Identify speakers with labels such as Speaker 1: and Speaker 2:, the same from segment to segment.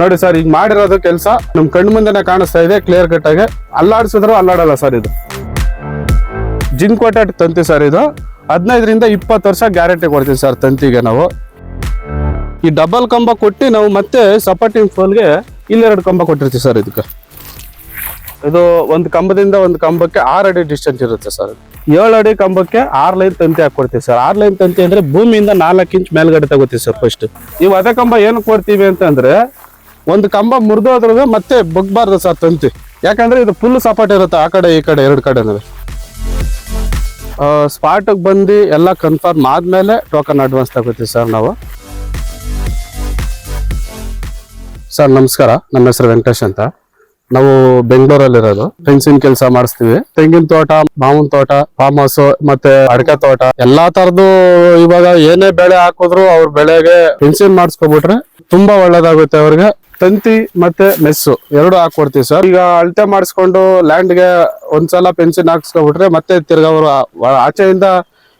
Speaker 1: ನೋಡಿ ಸರ್, ಈಗ ಮಾಡಿರೋದು ಕೆಲಸ. ನಮ್ ಕಣ್ಣು ಮುಂದೆನೆ ಕಾಣಿಸ್ತಾ ಇದೆ ಕ್ಲಿಯರ್ ಕಟ್ ಆಗಿ. ಅಲ್ಲಾಡ್ಸಿದ್ರು ಅಲ್ಲಾಡಲ್ಲ ಸರ್ ಇದು. ಜಿಂಕ್ ಕೊಟ್ಟ ತಂತಿ ಸರ್ ಇದು. ಹದಿನೈದರಿಂದ ಇಪ್ಪತ್ತು ವರ್ಷ ಗ್ಯಾರಂಟಿ ಕೊಡ್ತೀವಿ ಸರ್ ತಂತಿಗೆ ನಾವು. ಈ ಡಬಲ್ ಕಂಬ ಕೊಟ್ಟು ನಾವು ಮತ್ತೆ ಸಪೋರ್ಟಿಂಗ್ ಫೋಲ್ಗೆ ಇಲ್ಲೆರಡು ಕಂಬ ಕೊಟ್ಟಿರ್ತೀವಿ ಸರ್ ಇದಕ್ಕೆ. ಇದು ಒಂದು ಕಂಬದಿಂದ ಒಂದು ಕಂಬಕ್ಕೆ ಆರು ಅಡಿ ಡಿಸ್ಟೆನ್ಸ್ ಇರುತ್ತೆ ಸರ್. ಏಳು ಅಡಿ ಕಂಬಕ್ಕೆ ಆರು ಲೈನ್ ತಂತಿ ಹಾಕೊಡ್ತೀವಿ ಸರ್. ಆರು ಲೈನ್ ತಂತಿ ಅಂದ್ರೆ ಭೂಮಿಯಿಂದ ನಾಲ್ಕು ಇಂಚ್ ಮೇಲ್ಗಡೆ ತಗೋತೀವಿ ಸರ್ ಫಸ್ಟ್ ನೀವು ಅದೇ ಕಂಬ ಏನು ಕೊಡ್ತೀವಿ ಅಂತಂದ್ರೆ ಒಂದು ಕಂಬ ಮುರಿದೋದ್ರೂ ಮತ್ತೆ ಬಗ್ಬಾರ್ದು ಸರ್ ತಂತಿ. ಯಾಕಂದ್ರೆ ಇದು ಫುಲ್ ಸಪೋರ್ಟ್ ಇರುತ್ತೆ ಆ ಕಡೆ, ಈ ಕಡೆ, ಎರಡು ಕಡೆ ಸ್ಪಾಟಿಗೆ ಬಂದು ಎಲ್ಲ ಕನ್ಫರ್ಮ್ ಆದ್ಮೇಲೆ ಟೋಕನ್ ಅಡ್ವಾನ್ಸ್ ತಗೋತೀವಿ ಸರ್ ನಾವು. ಸರ್, ನಮಸ್ಕಾರ. ನಮ್ಮ ಹೆಸರು ವೆಂಕಟೇಶ್ ಅಂತ. ನಾವು ಬೆಂಗಳೂರಲ್ಲಿರೋದು. ಫೆನ್ಸಿನ ಕೆಲಸ ಮಾಡಿಸ್ತೀವಿ. ತೆಂಗಿನ ತೋಟ, ಮಾವಿನ ತೋಟ ಫಾರ್ಮ್ ಹೌಸ್ ಮತ್ತೆ ಅಡಕೆ ತೋಟ. ಎಲ್ಲಾ ತರದ್ದು ಇವಾಗ ಏನೇ ಬೆಳೆ ಹಾಕಿದ್ರು ಅವ್ರ ಬೆಳೆಗೆ ಫೆನ್ಸಿನ್ ಮಾಡಿಸ್ಕೊಬಿಟ್ರೆ ತುಂಬಾ ಒಳ್ಳೇದಾಗುತ್ತೆ ಅವ್ರಿಗೆ. ತಂತಿ ಮತ್ತೆ ಮೆಸ್ಸು, ಎರಡು ಹಾಕೊಡ್ತೀವಿ ಸರ್ ಈಗ ಅಳತೆ ಮಾಡಿಸ್ಕೊಂಡು ಲ್ಯಾಂಡ್ಗೆ ಒಂದ್ಸಲ ಪೆನ್ಸಿನ್ ಹಾಕ್ಸ್ಕೊಬಿಟ್ರೆ ಮತ್ತೆ ತಿರ್ಗ ಅವರು ಆಚೆಯಿಂದ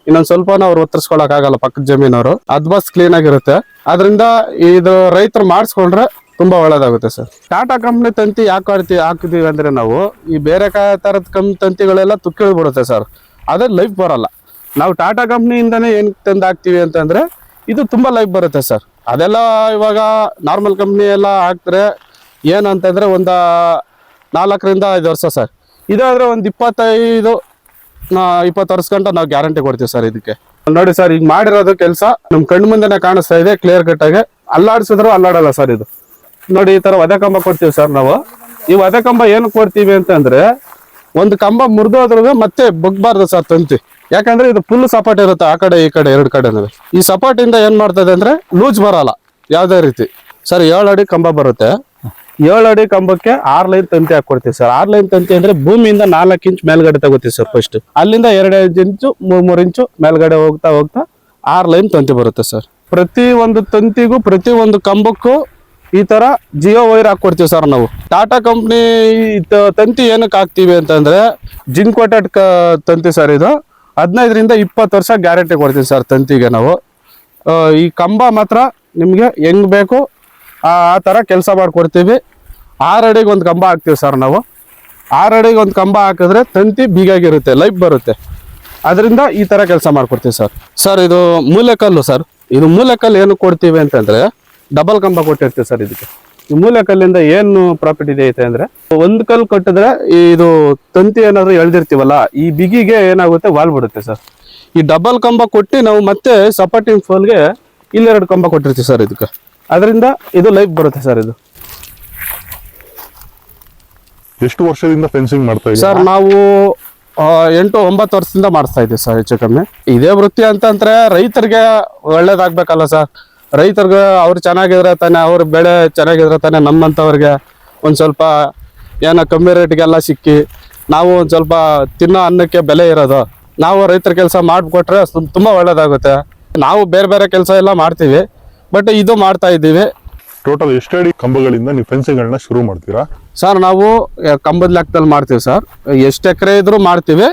Speaker 1: ಇನ್ನೊಂದ್ ಸ್ವಲ್ಪ ಅವ್ರು ಒತ್ತರಿಸ್ಕೊಳಕ್ ಆಗಲ್ಲ ಪಕ್ಕದ ಜಮೀನವರು. ಅದ್ಬಸ್ ಕ್ಲೀನ್ ಆಗಿರುತ್ತೆ. ಅದರಿಂದ ಇದು ರೈತರು ಮಾಡಿಸ್ಕೊಂಡ್ರೆ ತುಂಬಾ ಒಳ್ಳೇದಾಗುತ್ತೆ ಸರ್ ಟಾಟಾ ಕಂಪ್ನಿ ತಂತಿ ಯಾಕೆ ಹಾಕ್ತಿ ಹಾಕಿದೀವಿ ಅಂದ್ರೆ ನಾವು ಈ ಬೇರೆ ಕ- ತರದ ಕಮ್, ತಂತಿಗಳೆಲ್ಲ ತುಕ್ಕಿಳ್ಬಿಡುತ್ತೆ ಸರ್ ಅದೇ ಲೈಫ್ ಬರಲ್ಲ. ನಾವು ಟಾಟಾ ಕಂಪ್ನಿಯಿಂದನೇ ಏನ್ ತಂದು ಹಾಕ್ತಿವಿ ಅಂತಂದ್ರೆ ಇದು ತುಂಬಾ ಲೈಫ್ ಬರುತ್ತೆ ಸರ್ ಅದೆಲ್ಲ ಇವಾಗ ನಾರ್ಮಲ್ ಕಂಪ್ನಿ ಎಲ್ಲ ಹಾಕ್ತಾರೆ ಏನು ಅಂತಂದ್ರೆ ಒಂದ ನಾಲ್ಕರಿಂದ ಐದು ವರ್ಷ ಸರ್ ಇದಾದರೆ ಒಂದು ಇಪ್ಪತ್ತೈದು ಇಪ್ಪತ್ತು ವರ್ಷ ಗಂಟ ನಾವು ಗ್ಯಾರಂಟಿ ಕೊಡ್ತೀವಿ ಸರ್ ಇದಕ್ಕೆ. ನೋಡಿ ಸರ್ ಈಗ ಮಾಡಿರೋದು ಕೆಲಸ ನಮ್ಮ ಕಣ್ಣು ಮುಂದೆನೆ ಕಾಣಿಸ್ತಾ ಇದೆ ಕ್ಲಿಯರ್ ಕಟ್ ಅಲ್ಲಾಡಿಸಿದ್ರು ಅಲ್ಲಾಡಲ್ಲ ಸರ್ ಇದು. ನೋಡಿ ಈ ತರ ವಧೆ ಕಂಬ ಕೊಡ್ತೀವಿ ಸರ್ ನಾವು. ಈ ವಧೆ ಕಂಬ ಏನು ಕೊಡ್ತೀವಿ ಅಂತಂದರೆ, ಒಂದು ಕಂಬ ಮುರಿದೋದ್ರೂ ಮತ್ತೆ ಬಗ್ಬಾರ್ದು ಸರ್ ತಂತಿ. ಯಾಕಂದ್ರೆ ಇದು ಫುಲ್ ಸಪೋರ್ಟ್ ಇರುತ್ತೆ ಆ ಕಡೆ, ಈ ಕಡೆ, ಎರಡು ಕಡೆ ಈ ಸಪೋರ್ಟ್ ಇಂದ ಏನ್ ಮಾಡ್ತದೆ ಅಂದ್ರೆ ಲೂಸ್ ಬರಲ್ಲ, ಯಾವ್ದೇ ರೀತಿ. ಸರ್, ಏಳು ಅಡಿ ಕಂಬ ಬರುತ್ತೆ. ಏಳು ಅಡಿ ಕಂಬಕ್ಕೆ ಆರ್ ಲೈನ್ ತಂತಿ ಹಾಕೊಡ್ತೀವಿ ಸರ್. ಆರ್ ಲೈನ್ ತಂತಿ ಅಂದ್ರೆ ಭೂಮಿಯಿಂದ ನಾಲ್ಕು ಇಂಚ್ ಮೇಲ್ಗಡೆ ತಗೋತೀವಿ ಸರ್ ಫಸ್ಟ್ ಅಲ್ಲಿಂದ ಎರಡು ಇಂಚು ಮೂರ್ ಮೂರ್ ಇಂಚು ಮೇಲ್ಗಡೆ ಹೋಗ್ತಾ ಹೋಗ್ತಾ ಆರ್ ಲೈನ್ ತಂತಿ ಬರುತ್ತೆ ಸರ್. ಪ್ರತಿ ಒಂದು ತಂತಿಗೂ, ಪ್ರತಿ ಒಂದು ಕಂಬಕ್ಕೂ ಈ ತರ ಜಿಯೋ ವೈರ್ ಹಾಕೊಡ್ತೀವಿ ಸರ್ ನಾವು. ಟಾಟಾ ಕಂಪ್ನಿ ತಂತಿ ಏನಕ್ಕೆ ಹಾಕ್ತೀವಿ ಅಂತಂದ್ರೆ ಜಿಂಕ್ ತಂತಿ ಸರ್ ಇದು. ಹದಿನೈದರಿಂದ ಇಪ್ಪತ್ತು ವರ್ಷ ಗ್ಯಾರಂಟಿ ಕೊಡ್ತೀವಿ ಸರ್ ತಂತಿಗೆ ನಾವು. ಈ ಕಂಬ ಮಾತ್ರ ನಿಮಗೆ ಹೆಂಗೆ ಬೇಕು, ಆ ಥರ ಕೆಲಸ ಮಾಡಿಕೊಡ್ತೀವಿ. ಆರು ಅಡಿಗೆ ಒಂದು ಕಂಬ ಹಾಕ್ತೀವಿ ಸರ್ ನಾವು. ಆರು ಅಡಿಗೆ ಒಂದು ಕಂಬ ಹಾಕಿದ್ರೆ ತಂತಿ ಬೀಗಾಗಿರುತ್ತೆ ಲೈಫ್ ಬರುತ್ತೆ. ಅದರಿಂದ ಈ ಥರ ಕೆಲಸ ಮಾಡ್ಕೊಡ್ತೀವಿ ಸರ್. ಸರ್, ಇದು ಮೂಲೆಕಲ್ಲು ಸರ್. ಇದು ಮೂಲೆಕಲ್ಲು ಏನು ಕೊಡ್ತೀವಿ ಅಂತಂದರೆ ಡಬಲ್ ಕಂಬ ಕೊಟ್ಟಿರ್ತೀವಿ ಸರ್ ಇದಕ್ಕೆ. ಈ ಮೂಲೆಕಲ್ಲಿಂದ ಏನು ಪ್ರಾಫಿಟ್ ಇದೆ ಐತೆ ಅಂದ್ರೆ ಒಂದ್ ಕಲ್ ಕಟ್ಟಿದ್ರೆ ಇದು ತಂತಿ ಏನಾದ್ರು ಎಳ್ದಿರ್ತೀವಲ್ಲ ಈ ಬಿಗಿಗೆ ಏನಾಗುತ್ತೆ ವಾಲ್ ಬಿಡುತ್ತೆ ಸರ್. ಈ ಡಬಲ್ ಕಂಬ ಕೊಟ್ಟು ನಾವು ಮತ್ತೆ ಸಪೋರ್ಟಿಂಗ್ ಫೋಲ್ಗೆ ಇಲ್ಲೆರಡು ಕಂಬ ಕೊಟ್ಟಿರ್ತೀವಿ ಸರ್ ಇದಕ್ಕೆ. ಅದರಿಂದ ಇದು ಲೈಫ್ ಬರುತ್ತೆ ಸರ್ ಇದು.
Speaker 2: ಎಷ್ಟು ವರ್ಷದಿಂದ ಫೆನ್ಸಿಂಗ್ ಮಾಡ್ತಾ ಇದ್ದೀವಿ
Speaker 1: ಸರ್ ನಾವು ಆ, ಎಂಟು ಒಂಬತ್ತು ವರ್ಷದಿಂದ ಮಾಡಿಸ್ತಾ ಇದ್ದೀವಿ ಸರ್ ಹೆಚ್ಚು ಕಮ್ಮಿ. ಇದೇ ವೃತ್ತಿ ಅಂತಂದ್ರೆ ರೈತರಿಗೆ ಒಳ್ಳೇದಾಗ್ಬೇಕಲ್ಲ ಸರ್. ರೈತರಿಗೆ ಅವ್ರು ಚೆನ್ನಾಗಿದ್ರೆ ತಾನೆ ಅವ್ರ ಬೆಳೆ ಚೆನ್ನಾಗಿದ್ರೆ ತಾನೆ ನಮ್ಮಂಥವ್ರಿಗೆ ಒಂದು ಸ್ವಲ್ಪ ಏನೋ ಕಮ್ಮಿ ರೇಟ್ಗೆಲ್ಲ ಸಿಕ್ಕಿ ನಾವು ಒಂದು ಸ್ವಲ್ಪ ತಿನ್ನೋ ಅನ್ನಕ್ಕೆ ಬೆಲೆ ಇರೋದು. ನಾವು ರೈತರ ಕೆಲಸ ಮಾಡಿಕೊಟ್ರೆ ತುಂಬ ಒಳ್ಳೇದಾಗುತ್ತೆ. ನಾವು ಬೇರೆ ಬೇರೆ ಕೆಲಸ ಎಲ್ಲ ಮಾಡ್ತೀವಿ ಬಟ್ ಇದು ಮಾಡ್ತಾ ಇದ್ದೀವಿ.
Speaker 2: ಟೋಟಲ್ ಎಷ್ಟು ಅಡಿ ಕಂಬಗಳಿಂದ ನೀವು ಫೆನ್ಸಿಂಗ್ ಗಳನ್ನ ಶುರು ಮಾಡ್ತೀರಾ?
Speaker 1: ಸರ್ ನಾವು ಕಂಬದ ಲೆಕ್ಕದಲ್ಲಿ ಮಾಡ್ತೀವಿ ಸರ್. ಎಷ್ಟು ಎಕರೆ ಇದ್ರೂ ಮಾಡ್ತೀವಿ.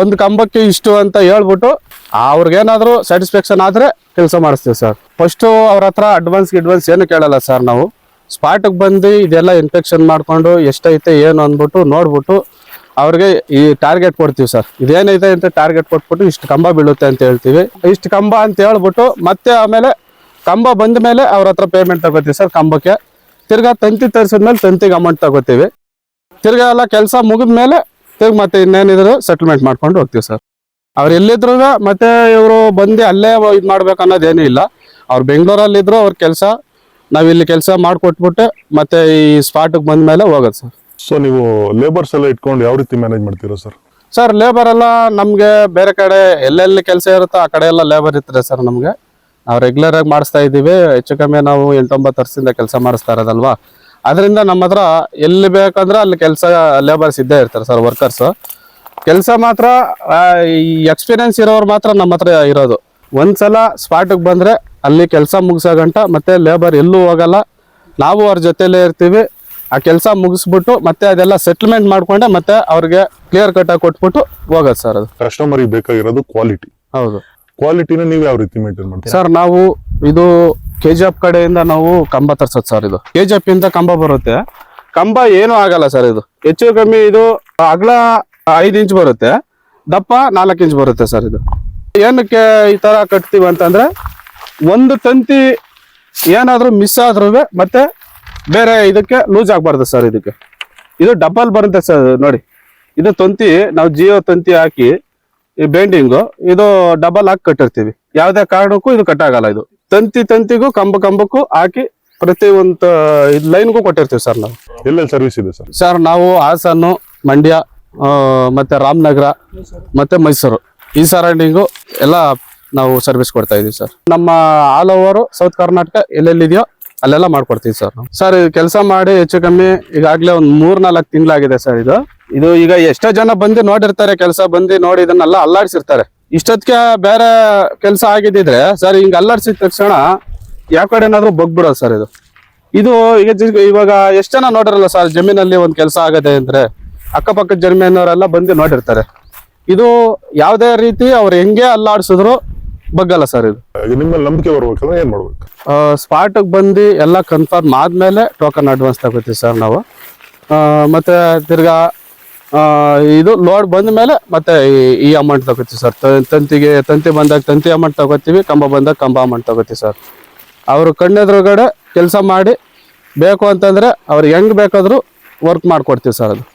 Speaker 1: ಒಂದು ಕಂಬಕ್ಕೆ ಇಷ್ಟು ಅಂತ ಹೇಳ್ಬಿಟ್ಟು ಅವ್ರಿಗೇನಾದರೂ ಸ್ಯಾಟಿಸ್ಫ್ಯಾಕ್ಷನ್ ಆದ್ರೆ ಕೆಲಸ ಮಾಡಿಸ್ತೀವಿ ಸರ್. ಫಸ್ಟು ಅವ್ರ ಹತ್ರ ಅಡ್ವಾನ್ಸ್ ಗಿಡ್ವಾನ್ಸ್ ಏನು ಕೇಳಲ್ಲ ಸರ್ ನಾವು. ಸ್ಪಾಟಿಗೆ ಬಂದು ಇದೆಲ್ಲ ಇನ್ಫೆಕ್ಷನ್ ಮಾಡ್ಕೊಂಡು ಎಷ್ಟೈತೆ ಏನು ಅಂದ್ಬಿಟ್ಟು ನೋಡ್ಬಿಟ್ಟು ಅವ್ರಿಗೆ ಈ ಟಾರ್ಗೆಟ್ ಕೊಡ್ತೀವಿ ಸರ್. ಇದೇನೈತೆ ಅಂತ ಟಾರ್ಗೆಟ್ ಕೊಟ್ಬಿಟ್ಟು ಇಷ್ಟು ಕಂಬ ಬೀಳುತ್ತೆ ಅಂತ ಹೇಳ್ತೀವಿ. ಇಷ್ಟು ಕಂಬ ಅಂತ ಹೇಳ್ಬಿಟ್ಟು ಮತ್ತೆ ಆಮೇಲೆ ಕಂಬ ಬಂದ ಮೇಲೆ ಅವ್ರ ಹತ್ರ ಪೇಮೆಂಟ್ ತಗೋತೀವಿ ಸರ್ ಕಂಬಕ್ಕೆ. ತಿರ್ಗಾ ತಂತಿ ತರಿಸಿದ್ಮೇಲೆ ತಂತಿಗೆ ಅಮೌಂಟ್ ತಗೋತೀವಿ. ತಿರ್ಗಾ ಎಲ್ಲ ಕೆಲಸ ಮುಗಿದ ಮೇಲೆ ತಿರ್ಗಿ ಮತ್ತೆ ಇನ್ನೇನಿದ್ರು ಸೆಟಲ್ಮೆಂಟ್ ಮಾಡ್ಕೊಂಡು ಹೋಗ್ತೀವಿ ಸರ್. ಅವ್ರು ಎಲ್ಲಿದ್ರು ಮತ್ತೆ ಇವರು ಬಂದು ಅಲ್ಲೇ ಇದು ಮಾಡ್ಬೇಕು ಅನ್ನೋದೇನೂ ಇಲ್ಲ. ಅವ್ರು ಬೆಂಗಳೂರಲ್ಲಿದ್ರು ಅವ್ರ ಕೆಲಸ ನಾವಿಲ್ಲಿ ಇಲ್ಲಿ ಕೆಲಸ ಮಾಡಿಕೊಟ್ಬಿಟ್ಟು ಮತ್ತೆ ಈ ಸ್ಪಾಟಿಗೆ ಬಂದ ಮೇಲೆ ಹೋಗೋದು ಸರ್.
Speaker 2: ಸೊ ನೀವು ಲೇಬರ್ಸ್ ಎಲ್ಲ ಇಟ್ಕೊಂಡು ಯಾವ ರೀತಿ ಮ್ಯಾನೇಜ್ ಮಾಡ್ತೀರೋ ಸರ್?
Speaker 1: ಸರ್ ಲೇಬರ್ ಎಲ್ಲ ನಮಗೆ ಬೇರೆ ಕಡೆ ಎಲ್ಲೆಲ್ಲಿ ಕೆಲಸ ಇರುತ್ತೋ ಆ ಕಡೆ ಎಲ್ಲ ಲೇಬರ್ ಇರ್ತಾರೆ ಸರ್ ನಮಗೆ. ನಾವು ರೆಗ್ಯುಲರ್ ಆಗಿ ಮಾಡಿಸ್ತಾ ಇದ್ದೀವಿ ಹೆಚ್ಚು ಕಮ್ಮಿ ನಾವು ಎಂಟೊಂಬತ್ತು ವರ್ಷದಿಂದ ಕೆಲಸ ಮಾಡಿಸ್ತಾ ಇರೋದಲ್ವಾ? ಅದರಿಂದ ನಮ್ಮ ಹತ್ರ ಎಲ್ಲಿ ಬೇಕಂದ್ರೆ ಅಲ್ಲಿ ಕೆಲಸ ಲೇಬರ್ಸ್ ಇದ್ದೇ ಇರ್ತಾರೆ ಸರ್ ವರ್ಕರ್ಸ್ ಕೆಲಸ ಮಾತ್ರ ಈ ಎಕ್ಸ್ಪೀರಿಯನ್ಸ್ ಇರೋರು ಮಾತ್ರ ನಮ್ಮ ಹತ್ರ ಇರೋದು. ಒಂದ್ಸಲ ಸ್ಪಾಟಿಗೆ ಬಂದ್ರೆ ಅಲ್ಲಿ ಕೆಲಸ ಮುಗಿಸೋ ಗಂಟ ಮತ್ತೆ ಲೇಬರ್ ಎಲ್ಲೂ ಹೋಗಲ್ಲ. ನಾವು ಅವ್ರ ಜೊತೆಲೇ ಇರ್ತೀವಿ. ಆ ಕೆಲಸ ಮುಗಿಸ್ಬಿಟ್ಟು ಮತ್ತೆ ಅದೆಲ್ಲ ಸೆಟ್ಲ್ಮೆಂಟ್ ಮಾಡ್ಕೊಂಡೆ ಮತ್ತೆ ಅವ್ರಿಗೆ ಕ್ಲಿಯರ್ ಕಟ್ ಆಗಿ ಕೊಟ್ಬಿಟ್ಟು ಹೋಗೋದು ಸರ್ ಅದು.
Speaker 2: ಕಸ್ಟಮರ್ ಬೇಕಾಗಿರೋದು ಕ್ವಾಲಿಟಿ
Speaker 1: ಹೌದು.
Speaker 2: ಕ್ವಾಲಿಟಿನ ನೀವು ಯಾವ ರೀತಿ ಮೇಂಟೈನ್ ಮಾಡ್ತೀರಾ?
Speaker 1: ಸರ್ ನಾವು ಇದು ಕೆ ಜಿ ಎಫ್ ಕಡೆಯಿಂದ ನಾವು ಕಂಬ ತರ್ಸೋದು ಸರ್ ಇದು. ಕೆ ಜಿ ಎಫ್ ಇಂದ ಕಂಬ ಬರುತ್ತೆ. ಕಂಬ ಏನೂ ಆಗಲ್ಲ ಸರ್ ಇದು. ಹೆಚ್ಚು ಕಮ್ಮಿ ಇದು ಅಗಲ ಐದು ಇಂಚ್ ಬರುತ್ತೆ. ದಪ್ಪ ನಾಲ್ಕು ಇಂಚ್ ಬರುತ್ತೆ ಸರ್ ಇದು. ಏನಕ್ಕೆ ಈ ತರ ಕಟ್ತೀವಿ ಅಂತಂದ್ರೆ ಒಂದು ತಂತಿ ಏನಾದರೂ ಮಿಸ್ ಆದ್ರೂ ಮತ್ತೆ ಬೇರೆ ಇದಕ್ಕೆ ಲೂಸ್ ಆಗಬಾರ್ದು ಸರ್ ಇದಕ್ಕೆ. ಇದು ಡಬಲ್ ಬರುತ್ತೆ ಸರ್ ನೋಡಿ. ಇದು ತಂತಿ ನಾವು ಜಿಯೋ ತಂತಿ ಹಾಕಿ ಈ ಬೆಂಡಿಂಗು ಇದು ಡಬಲ್ ಹಾಕಿ ಕಟ್ಟಿರ್ತೀವಿ. ಯಾವುದೇ ಕಾರಣಕ್ಕೂ ಇದು ಕಟ್ಟಾಗಲ್ಲ ಇದು. ತಂತಿ ತಂತಿಗೂ ಕಂಬ ಕಂಬಕ್ಕೂ ಹಾಕಿ ಪ್ರತಿ ಒಂದು ಲೈನ್ಗೂ ಕೊಟ್ಟಿರ್ತೀವಿ ಸರ್ ನಾವು.
Speaker 2: ಎಲ್ಲೆಲ್ಲಿ ಸರ್ವಿಸ್ ಇದೆ ಸರ್
Speaker 1: ಸರ್ ನಾವು ಹಾಸನ್ನು ಮಂಡ್ಯ ಮತ್ತೆ ರಾಮನಗರ ಮತ್ತೆ ಮೈಸೂರು. ಈ ಸರೌಂಡಿಂಗು ಎಲ್ಲ ನಾವು ಸರ್ವಿಸ್ ಕೊಡ್ತಾ ಇದೀವಿ ಸರ್ ನಮ್ಮ ಆಲ್ ಓವರ್ ಸೌತ್ ಕರ್ನಾಟಕ ಎಲ್ಲೆಲ್ಲಿದೆಯೋ ಅಲ್ಲೆಲ್ಲ ಮಾಡ್ಕೊಡ್ತೀವಿ ಸರ್ ಸರ್ ಕೆಲಸ ಮಾಡಿ ಹೆಚ್ಚು ಕಮ್ಮಿ ಈಗಾಗಲೇ ಒಂದು ಮೂರ್ ನಾಲ್ಕು ತಿಂಗಳಾಗಿದೆ ಸರ್ ಇದು. ಇದು ಈಗ ಎಷ್ಟೋ ಜನ ಬಂದು ನೋಡಿರ್ತಾರೆ, ಕೆಲಸ ಬಂದು ನೋಡಿ ಇದನ್ನೆಲ್ಲ ಅಲ್ಲಾಡ್ಸಿರ್ತಾರೆ. ಇಷ್ಟೊತ್ತಿಗೆ ಬೇರೆ ಕೆಲಸ ಆಗಿದ್ದಿದ್ರೆ ಸರ್ ಹಿಂಗೆ ಅಲ್ಲಾಡ್ಸಿದ ತಕ್ಷಣ ಯಾವ ಕಡೆ ಏನಾದ್ರು ಬಗ್ಬಿಡೋದು ಸರ್ ಇದು. ಇದು ಈಗ ಇವಾಗ ಎಷ್ಟು ಜನ ನೋಡಿರಲ್ಲ ಸರ್ ಜಮೀನಲ್ಲಿ ಒಂದು ಕೆಲಸ ಆಗದೆ ಅಂದರೆ ಅಕ್ಕಪಕ್ಕದ ಜಮೀನವರೆಲ್ಲ ಬಂದು ನೋಡಿರ್ತಾರೆ. ಇದು ಯಾವುದೇ ರೀತಿ ಅವ್ರು ಹೆಂಗೆ ಅಲ್ಲಾಡ್ಸಿದ್ರು ಬಗ್ಗಲ್ಲ ಸರ್ ಇದು.
Speaker 2: ನಿಮ್ಮಲ್ಲಿ ನಂಬಿಕೆ ಬರ್ಬೇಕಂದ್ರೆ ಏನ್ ಮಾಡ್ಬೇಕು?
Speaker 1: ಸ್ಪಾಟ್ ಬಂದು ಎಲ್ಲ ಕನ್ಫರ್ಮ್ ಆದ್ಮೇಲೆ ಟೋಕನ್ ಅಡ್ವಾನ್ಸ್ ತಗೋತೀವಿ ಸರ್ ನಾವು. ಆ, ಮತ್ತೆ ತಿರ್ಗಾ ಆ, ಇದು ಲೋಡ್ ಬಂದ ಮೇಲೆ ಮತ್ತೆ ಈ- ಈ ಅಮೌಂಟ್ ತಗೋತೀವಿ ಸರ್. ತಂತಿಗೆ ತಂತಿ ಬಂದಾಗ ತಂತಿ ಅಮೌಂಟ್ ತಗೋತೀವಿ ಕಂಬ ಬಂದಾಗ ಕಂಬ ಅಮೌಂಟ್ ತಗೋತೀವಿ ಸರ್. ಅವರು ಕಣ್ಣೆದುರುಗಡೆ ಕೆಲಸ ಮಾಡಿ ಬೇಕು ಅಂತಂದ್ರೆ ಅವ್ರು ಹೆಂಗ್ ಬೇಕಾದ್ರೂ ವರ್ಕ್ ಮಾಡ್ಕೊಡ್ತೀವಿ ಸರ್ ಅದು.